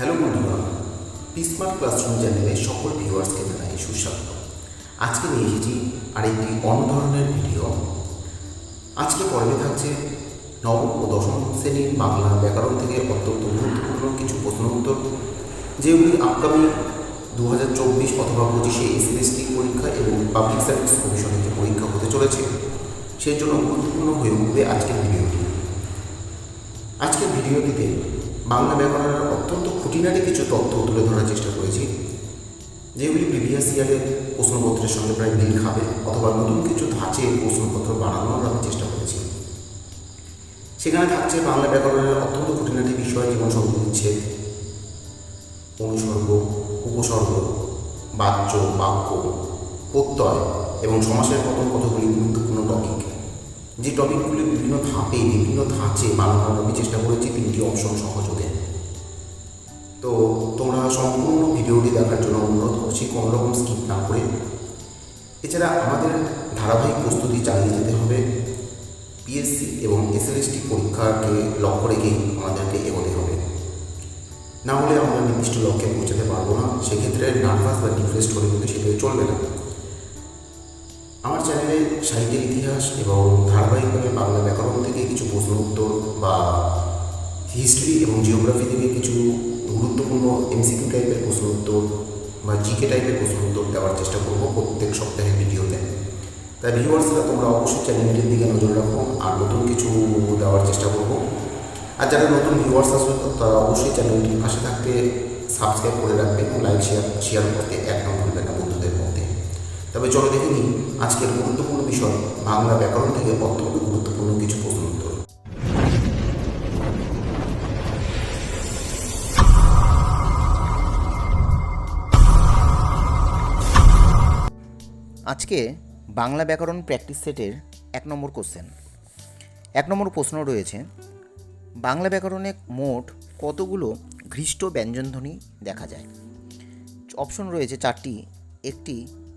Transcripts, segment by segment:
Hello বন্ধুরা পিসমার্ট classroom চ্যানেলে সকল ভিউয়ার্সকে জানাই সুস্বাগত আজকে নিয়ে এসেছি আরেকটি অন্য ধরনের ভিডিও আজকে পর্বে থাকছে নবম ও দশম শ্রেণির বাংলা ব্যাকরণ থেকে অত্যন্ত গুরুত্বপূর্ণ কিছু প্রশ্ন উত্তর, যেগুলি আপকামিং দু হাজার চব্বিশ অথবা পঁচিশে এসএসটি পরীক্ষা এবং পাবলিক সার্ভিস কমিশনের যে পরীক্ষা হতে চলেছে, সেই জন্য গুরুত্বপূর্ণ হয়ে উঠবে আজকের ভিডিওটি আজকের ভিডিওটিতে বাংলা ব্যাকরণের অত্যন্ত খুঁটিনাটি কিছু তথ্য তুলে ধরার চেষ্টা করেছি, যেগুলি প্রিভিয়াস ইয়ারের প্রশ্নপত্রের সঙ্গে প্রায় মিল খাবে অথবা নতুন কিছু ধাঁচে প্রশ্নপত্র বানানোর আমি চেষ্টা করেছি। সেখানে থাকছে বাংলা ব্যাকরণের অত্যন্ত খুঁটিনাটি বিষয় যেমন সর্বনিচ্ছেদ অনুসর্গ, উপসর্গ বাচ্য বাক্য, প্রত্যয় এবং সমাসের মতন কতগুলি গুরুত্বপূর্ণ টপিক যে টপিকগুলি বিভিন্ন ধাপে, বিভিন্ন ধাঁচে বানানোর আমি চেষ্টা করেছি, তিনটি অপশন সহযোগে। তো তোমরা সম্পূর্ণ ভিডিওটি দেখার জন্য অনুরোধ করছি, কোনো রকম স্কিপ না করে। এছাড়া আমাদের ধারাবাহিক প্রস্তুতি চালিয়ে যেতে হবে। পিএসসি এবং এসএলএসটি পরীক্ষাকে লক্ষ্য রেখেই আমাদেরকে এগোতে হবে। না হলে আমরা নির্দিষ্ট লক্ষ্যে পৌঁছাতে পারব না। সেক্ষেত্রে নার্ভাস বা ডিপ্রেসড হলে কিন্তু সেটা চলবে না। সাহিত্যের ইতিহাস এবং ধারাবাহিকভাবে বাংলা ব্যাকরণ থেকে কিছু প্রশ্ন উত্তর বা হিস্ট্রি এবং জিওগ্রাফি থেকে কিছু গুরুত্বপূর্ণ এমসিকিউ টাইপের প্রশ্ন উত্তর বা জিকে টাইপের প্রশ্ন উত্তর দেওয়ার চেষ্টা করব প্রত্যেক সপ্তাহের ভিডিওতে। তাই ভিউয়ার্সরা তোমরা অবশ্যই চ্যানেলটির দিকে নজর রাখো আর নতুন কিছু দেওয়ার চেষ্টা করব। আর যারা নতুন ভিউয়ার্স আসবে, তারা অবশ্যই চ্যানেলটির পাশে থাকতে সাবস্ক্রাইব করে রাখবেন লাইক শেয়ার শেয়ার করতে একদম ভুলবেন না বন্ধুদের মধ্যে তবে চলো দেখে নিই আজকের গুরুত্বপূর্ণ বিষয়, বাংলা ব্যাকরণ থেকে অত্যন্ত গুরুত্বপূর্ণ কিছু প্রশ্ন উত্তর। আজকে বাংলা ব্যাকরণ প্র্যাকটিস সেটের এক নম্বর কোশ্চেন। এক নম্বর প্রশ্ন রয়েছে, বাংলা ব্যাকরণে মোট কতগুলো ঘৃষ্ট ব্যঞ্জনধ্বনি দেখা যায়? অপশন রয়েছে চারটি, একটি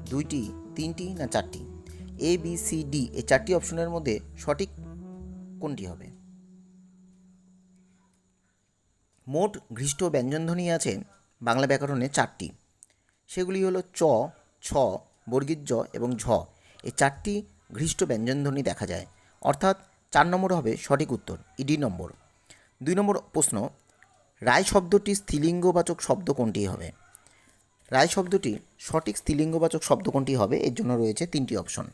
দুইটি, তিনটি না চারটি? এ বি সি ডি এই চারটি অপশনের মধ্যে সঠিক কোনটি হবে? মোট ঘৃষ্ট ব্যঞ্জনধ্বনি আছে বাংলা ব্যাকরণে চারটি। সেগুলি হলো চ, ছ বর্গীর এবং ঝ। এই চারটি ঘৃষ্ট ব্যঞ্জনধ্বনি দেখা যায়। অর্থাৎ চার নম্বর হবে সঠিক উত্তর ইডি নম্বর। দুই নম্বর প্রশ্ন, রায় শব্দটি স্ত্রীলিঙ্গবাচক শব্দ কোনটি হবে? রায় শব্দটি সঠিক স্ত্রীলিঙ্গবাচক শব্দ কোনটি হবে? এর জন্য রয়েছে তিনটি অপশন।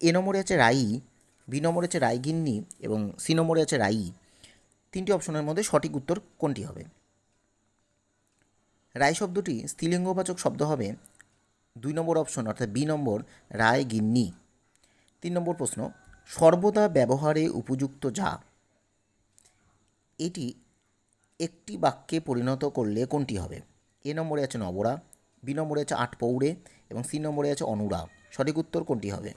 এ নম্বরে আছে রাই বি নম্বরে আছে রায়গিন্নি এবং সি নম্বরে আছে রাই তিনটি অপশনের মধ্যে সঠিক উত্তর কোনটি হবে? রায় শব্দটি স্ত্রীলিঙ্গবাচক শব্দ হবে দুই নম্বর অপশন, অর্থাৎ বি নম্বর রায় গিন্নি তিন নম্বর প্রশ্ন, সর্বদা ব্যবহারে উপযুক্ত যা? এটি একটি বাক্যে পরিণত করলে কোনটি হবে? এ নম্বরে আছে নবরা, বি নম্বরে আছে আট পৌড়ে এবং সি নম্বরে আছে অনুরা। সঠিক উত্তর কোনটি হবে?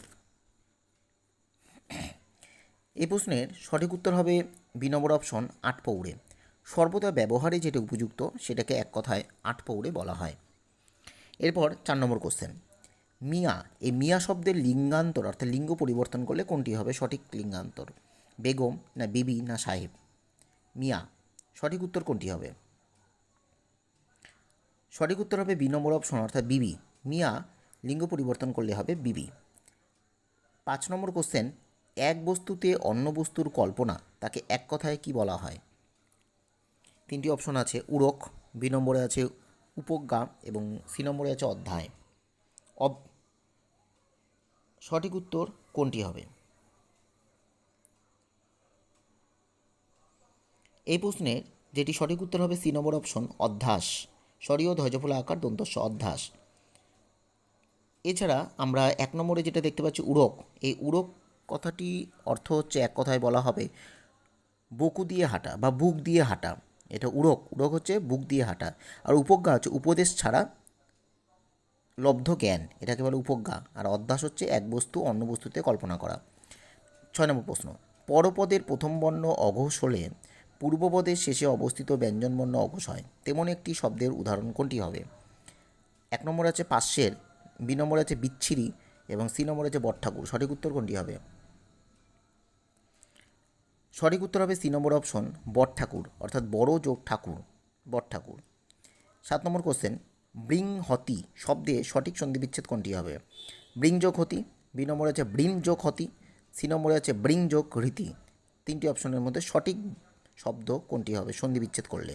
এই প্রশ্নের সঠিক উত্তর হবে বি নম্বর অপশন আট পৌড়ে। সর্বদা ব্যবহারে যেটা উপযুক্ত সেটাকে এক কথায় আট পৌড়ে বলা হয়। এরপর চার নম্বর কোশ্চেন মিয়া এই মিয়া শব্দের লিঙ্গান্তর, অর্থাৎ লিঙ্গ পরিবর্তন করলে কোনটি হবে? সঠিক লিঙ্গান্তর। বেগম না বিবি না সাহেব? মিয়া, সঠিক উত্তর কোনটি হবে? সঠিক উত্তর হবে বি নম্বর অপশন, অর্থাৎ বিবি। মিয়া, লিঙ্গ পরিবর্তন করলে হবে বিবি। পাঁচ নম্বর কোশ্চেন এক বস্তুতে অন্য বস্তুর কল্পনা, তাকে এক কথায় কি বলা হয়? তিনটি অপশন আছে উড়ক বি নম্বরে আছে উপজ্ঞা এবং সি নম্বরে আছে অধ্যায়। অব সঠিক উত্তর কোনটি হবে? এই প্রশ্নের যেটি সঠিক উত্তর হবে সি নম্বর অপশন, অধ্যাস। সরিয় ধ্বজফলা আকার দন্তস্ব অধ্যাস। এছাড়া আমরা এক নম্বরে যেটা দেখতে পাচ্ছি উড়ক, এই উড়ক কথাটি অর্থ হচ্ছে এক কথায় বলা হবে, বকু দিয়ে হাঁটা বা বুক দিয়ে হাঁটা। এটা উড়ক উড়ক হচ্ছে বুক দিয়ে হাঁটা। আর উপজ্ঞা হচ্ছে উপদেশ ছাড়া লব্ধ জ্ঞান, এটাকে বলে উপজ্ঞা। আর অধ্যাস হচ্ছে এক বস্তু অন্য বস্তুতে কল্পনা করা। ছয় নম্বর প্রশ্ন, পরপদের প্রথম বর্ণ অঘোষ হলে পূর্বপদের শেষে অবস্থিত ব্যঞ্জনবর্ণ অঘোষ হয়। তেমন একটি শব্দের উদাহরণ কোনটি হবে? এক নম্বর আছে পার্শ্বের, বি নম্বর আছে বিচ্ছিরি এবং সি নম্বর আছে বটঠাকুর। সঠিক উত্তর কোনটি হবে? সঠিক উত্তর হবে সি নম্বর অপশন বট ঠাকুর অর্থাৎ বড় যোগ ঠাকুর বট ঠাকুর সাত নম্বর কোশ্চেন ব্রিং হতি শব্দে সঠিক সন্ধি বিচ্ছেদ কোনটি হবে? ব্রিং যোগ হতি বি নম্বরে আছে ব্রিম যোগ হতি সি নম্বরে আছে ব্রিং যোগ রীতি তিনটি অপশনের মধ্যে সঠিক শব্দ কোনটি হবে? সন্ধি বিচ্ছেদ করলে।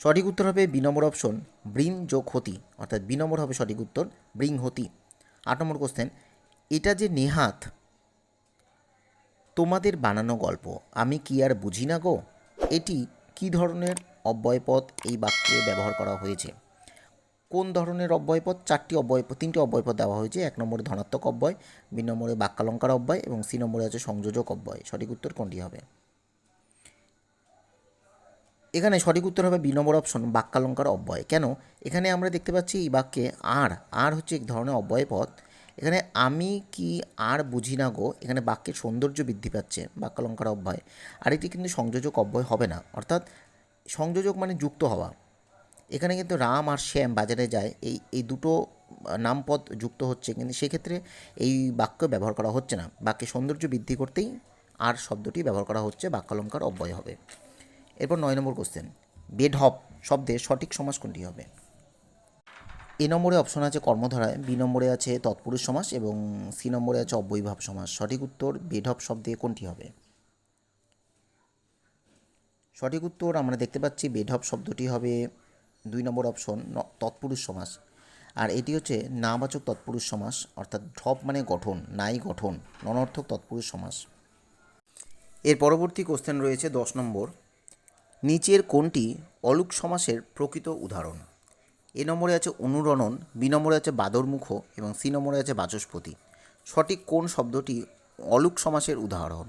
সঠিক উত্তর হবে বি নম্বর অপশন, ব্রিং যোগ হতি। অর্থাৎ বি নম্বর হবে সঠিক উত্তর, ব্রিং হতি। আট নম্বর কোশ্চেন এটা যে নেহাত, তোমাদের বানানো গল্প, আমি কি আর বুঝি না গো? এটি কি ধরনের অব্যয়পদ এই বাক্যে ব্যবহার করা হয়েছে? কোন ধরনের অব্যয়পদ চারটি অব্যয়পদ তিনটি অব্যয়পদ দেওয়া হয়েছে। এক নম্বরে ধনাত্মক অব্যয়, বি নম্বরে বাক্যালঙ্কার অব্যয় এবং সি নম্বরে আছে সংযোজক অব্যয়। সঠিক উত্তর কোনটি হবে? এখানে সঠিক উত্তর হবে বি নম্বর অপশন, বাক্যালঙ্কার অব্যয়। কেন? এখানে আমরা দেখতে পাচ্ছি এই বাক্যে আর আর হচ্ছে এক ধরনের অব্যয় পদ। এখানে আমি কি আর বুঝি না গো, এখানে বাক্যের সৌন্দর্য বৃদ্ধি পাচ্ছে, বাক্যালঙ্কার অব্যয়। আর এটি কিন্তু সংযোজক অব্যয় হবে না। অর্থাৎ সংযোজক মানে যুক্ত হওয়া। এখানে কিন্তু রাম আর শ্যাম বাজারে যায়। এই এই দুটো নামপদ যুক্ত হচ্ছে। কিন্তু সেক্ষেত্রে এই বাক্য ব্যবহার করা হচ্ছে না। বাক্যের সৌন্দর্য বৃদ্ধি করতেই আর শব্দটি ব্যবহার করা হচ্ছে, বাক্যালঙ্কার অব্যয় হবে। এরপর নয় নম্বর কোশ্চেন হপ শব্দের সঠিক সমাজ কোনটি হবে? এ নম্বরে অপশন আছে কর্মধারায়, বি নম্বরে আছে তৎপুরুষ সমাস এবং সি নম্বরে আছে অব্যয়ীভাব সমাস। সঠিক উত্তর বেড হপ শব্দে কোনটি হবে? সঠিক উত্তর আমরা দেখতে পাচ্ছি বেড হপ শব্দটি হবে দুই নম্বর অপশন তৎপুরুষ সমাস। আর এটি হচ্ছে নাবাচক তৎপুরুষ সমাস, অর্থাৎ ঢপ মানে গঠন, নাই গঠন, ননর্থক তৎপুরুষ সমাস। এর পরবর্তী কোশ্চেন রয়েছে দশ নম্বর। নিচের কোনটি অলুক সমাসের প্রকৃত উদাহরণ। এ নম্বরে আছে অনুরণন, বি নম্বরে আছে বাদরমুখ এবং সি নম্বরে আছে বাচস্পতি। সঠিক কোন শব্দটি অলুক সমাসের উদাহরণ।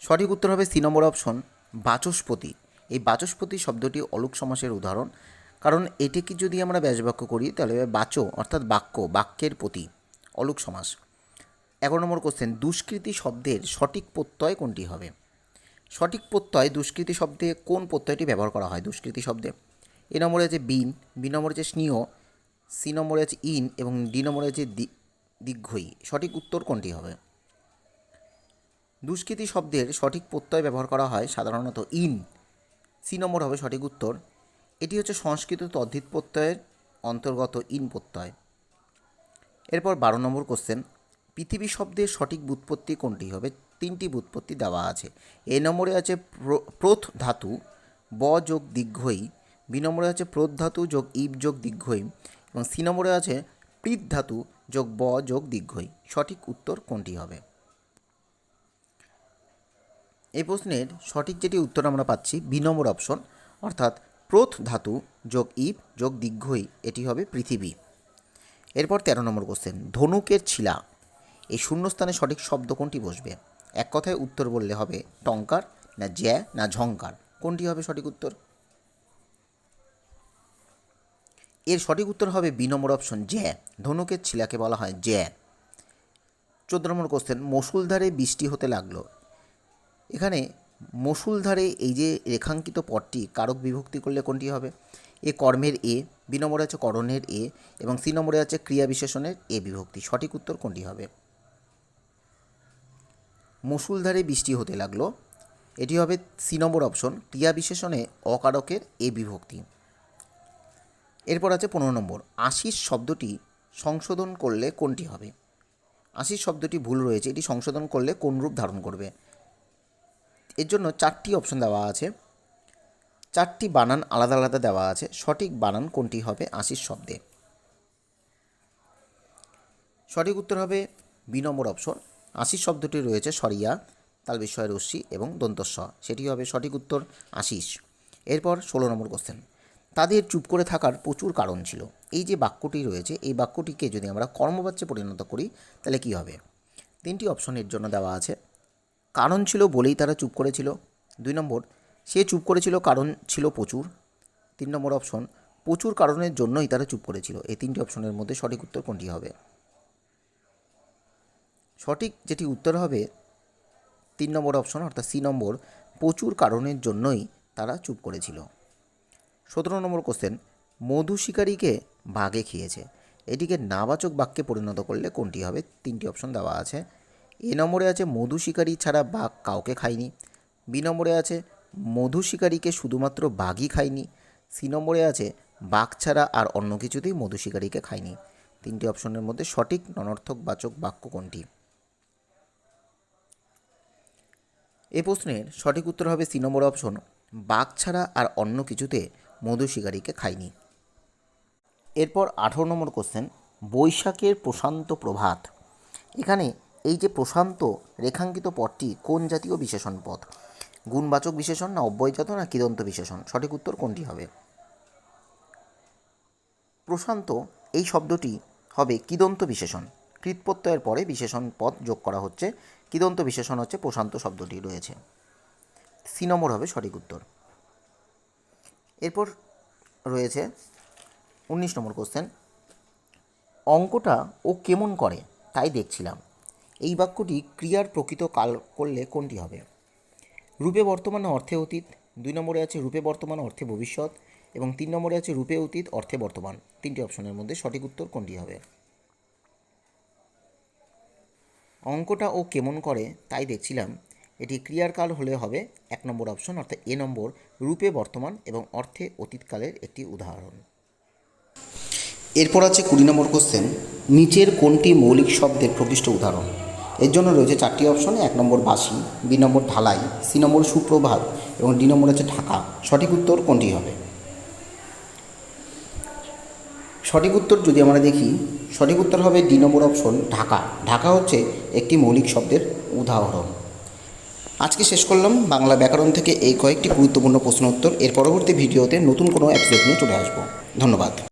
সঠিক উত্তর হবে সি নম্বর অপশন, বাচস্পতি। এই বাচস্পতি শব্দটি অলুক সমাসের উদাহরণ। কারণ এটিকে যদি আমরা ব্যাসবাক্য করি, তাহলে বাচ অর্থাৎ বাক্য, বাক্যের প্রতি অলুক সমাস। এগারো নম্বর কোশ্চেন দুষ্কৃতি শব্দের সঠিক প্রত্যয় কোনটি হবে? সঠিক প্রত্যয় দুষ্কৃতি শব্দে কোন প্রত্যয়টি ব্যবহার করা হয়? দুষ্কৃতি শব্দে। এ নম্বরে আছে বিন, বি নম্বরে আছে স্নেহ, সি নম্বরে আছে ইন এবং ডি নম্বরে আছে দীর্ঘই। সঠিক উত্তর কোনটি হবে? দুষ্কৃতি শব্দের সঠিক প্রত্যয় ব্যবহার করা হয় সাধারণত ইন। সি নম্বর হবে সঠিক উত্তর। এটি হচ্ছে সংস্কৃত তদ্ধিত প্রত্যয়ের অন্তর্গত ইন প্রত্যয়। এরপর বারো নম্বর কোশ্চেন পৃথিবী শব্দের সঠিক বুৎপত্তি কোনটি হবে? তিনটি বুৎপত্তি দেওয়া আছে। এ নম্বরে আছে প্র- প্রথ ধাতু, ব যোগ দীর্ঘই, বি নম্বরে আছে প্রথ ধাতু যোগ ইব যোগ দীর্ঘই, এবং সি নম্বরে আছে প্রীত ধাতু যোগ ব যোগ দীর্ঘই। সঠিক উত্তর কোনটি হবে? এই প্রশ্নের সঠিক যেটি উত্তর আমরা পাচ্ছি বি নম্বর অপশন, অর্থাৎ প্রথ ধাতু যোগ ইপ যোগ দীর্ঘই, এটি হবে পৃথিবী। এরপর তেরো নম্বর কোশ্চেন ধনুকের ছিলা। এই শূন্যস্থানে সঠিক শব্দ কোনটি বসবে? এক কথায় উত্তর বললে হবে টঙ্কার, না জ্যা, না ঝঙ্কার। কোনটি হবে সঠিক উত্তর? এর সঠিক উত্তর হবে বি নম্বর অপশন, জ্যা। ধনুকের ছিলাকে বলা হয় জ্যা। চোদ্দ নম্বর কোশ্চেন মসুলধারে বৃষ্টি হতে লাগল। এখানে মসুলধারে এই যে রেখাঙ্কিত পদটি, কারক বিভক্তি করলে কোনটি হবে? এ কর্মের এ, বি নম্বরে আছে করণের এ, এবং সি নম্বরে আছে ক্রিয়া বিশেষণের এ বিভক্তি। সঠিক উত্তর কোনটি হবে? মসুলধারে বৃষ্টি হতে লাগল। এটি হবে সি নম্বর অপশন, ক্রিয়া বিশেষণে অকারকের এ বিভক্তি। এরপর আছে পনেরো নম্বর আশিস শব্দটি সংশোধন করলে কোনটি হবে? আশিস শব্দটি ভুল রয়েছে, এটি সংশোধন করলে কোন রূপ ধারণ করবে? এর জন্য চারটি অপশন দেওয়া আছে। চারটি বানান আলাদা আলাদা দেওয়া আছে। সঠিক বানান কোনটি হবে আশিস শব্দে। সঠিক উত্তর হবে বি নম্বর অপশন আশির শব্দটি রয়েছে সরিয়া তাল বিষয় রশ্মি এবং দন্তস্ব। সেটি হবে সঠিক উত্তর আশিস এরপর ষোলো নম্বর কোশ্চেন তাদের চুপ করে থাকার প্রচুর কারণ ছিল। এই যে বাক্যটি রয়েছে, এই বাক্যটিকে যদি আমরা কর্মবাচ্যে পরিণত করি, তাহলে কি হবে? তিনটি অপশন এর জন্য দেওয়া আছে। কারণ ছিল বলেই তারা চুপ করেছিল। দুই নম্বর, সে চুপ করেছিল কারণ ছিল প্রচুর। তিন নম্বর অপশন প্রচুর কারণের জন্যই তারা চুপ করেছিল। এই তিনটি অপশনের মধ্যে সঠিক উত্তর কোনটি হবে? সঠিক যেটি উত্তর হবে, তিন নম্বর অপশন অর্থাৎ সি নম্বর, প্রচুর কারণের জন্যই তারা চুপ করেছিল। সতেরো নম্বর কোশ্চেন মধু শিকারীকে বাঘে খেয়েছে। এটিকে নাবাচক বাক্যে পরিণত করলে কোনটি হবে? তিনটি অপশন দেওয়া আছে। এ নম্বরে আছে মধু শিকারী ছাড়া বাঘ কাউকে খায়নি। বি নম্বরে আছে মধু শিকারীকে শুধুমাত্র বাঘই খায়নি। সি নম্বরে আছে বাঘ ছাড়া আর অন্য কিছুতেই মধু শিকারীকে খায়নি। তিনটি অপশনের মধ্যে সঠিক ননর্থক বাচক বাক্য কোনটি? এ প্রশ্নের সঠিক উত্তর হবে সি নম্বর অপশন বাঘ ছাড়া আর অন্য কিছুতে মধু শিকারীকে খায়নি। এরপর আঠেরো নম্বর কোশ্চেন বৈশাখের প্রশান্ত প্রভাত। এখানে এই যে প্রশান্ত রেখাঙ্কিত পদটি কোন জাতীয় বিশেষণ পদ? গুণবাচক বিশেষণ না অব্যয়জাত না কিদন্ত বিশেষণ? সঠিক উত্তর কোনটি হবে? প্রশান্ত, এই শব্দটি হবে কিদন্ত বিশেষণ। কৃতপ্রত্যয়ের পরে বিশেষণ পদ যোগ করা হচ্ছে। কিদন্ত বিশেষণ হচ্ছে প্রশান্ত শব্দটি রয়েছে। সি নম্বর হবে সঠিক উত্তর। এরপর রয়েছে উনিশ নম্বর কোশ্চেন অঙ্কটা ও কেমন করে? তাই দেখছিলাম। এই বাক্যটি ক্রিয়ার প্রকৃত কাল করলে কোনটি হবে? রূপে বর্তমান অর্থে অতীত, দুই নম্বরে আছে রূপে বর্তমান অর্থে ভবিষ্যৎ এবং তিন নম্বরে আছে রূপে অতীত, অর্থে বর্তমান। তিনটি অপশনের মধ্যে সঠিক উত্তর কোনটি হবে? অঙ্কটা ও কেমন করে তাই দেখছিলাম, এটি ক্রিয়ার কাল হলে হবে এক নম্বর অপশন, অর্থাৎ এ নম্বর রূপে বর্তমান এবং অর্থে অতীতকালের একটি উদাহরণ। এরপর আছে কুড়ি নম্বর কোশ্চেন নিচের কোনটি মৌলিক শব্দের প্রকৃষ্ট উদাহরণ? এর জন্য রয়েছে চারটি অপশন এক নম্বর বাসি, বি নম্বর ঢালাই, সি নম্বর সুপ্রভাত এবং ডি নম্বর হচ্ছে ঢাকা। সঠিক উত্তর কোনটি হবে? সঠিক উত্তর যদি আমরা দেখি, সঠিক উত্তর হবে D number option Dhaka. Dhaka হচ্ছে একটি মৌলিক শব্দের উদাহরণ। আজকে শেষ করলাম বাংলা ব্যাকরণ থেকে এই কয়েকটি গুরুত্বপূর্ণ প্রশ্ন উত্তর। এর পরবর্তী ভিডিওতে নতুন কোনো অ্যাপসেট নিয়ে চলে আসব। ধন্যবাদ।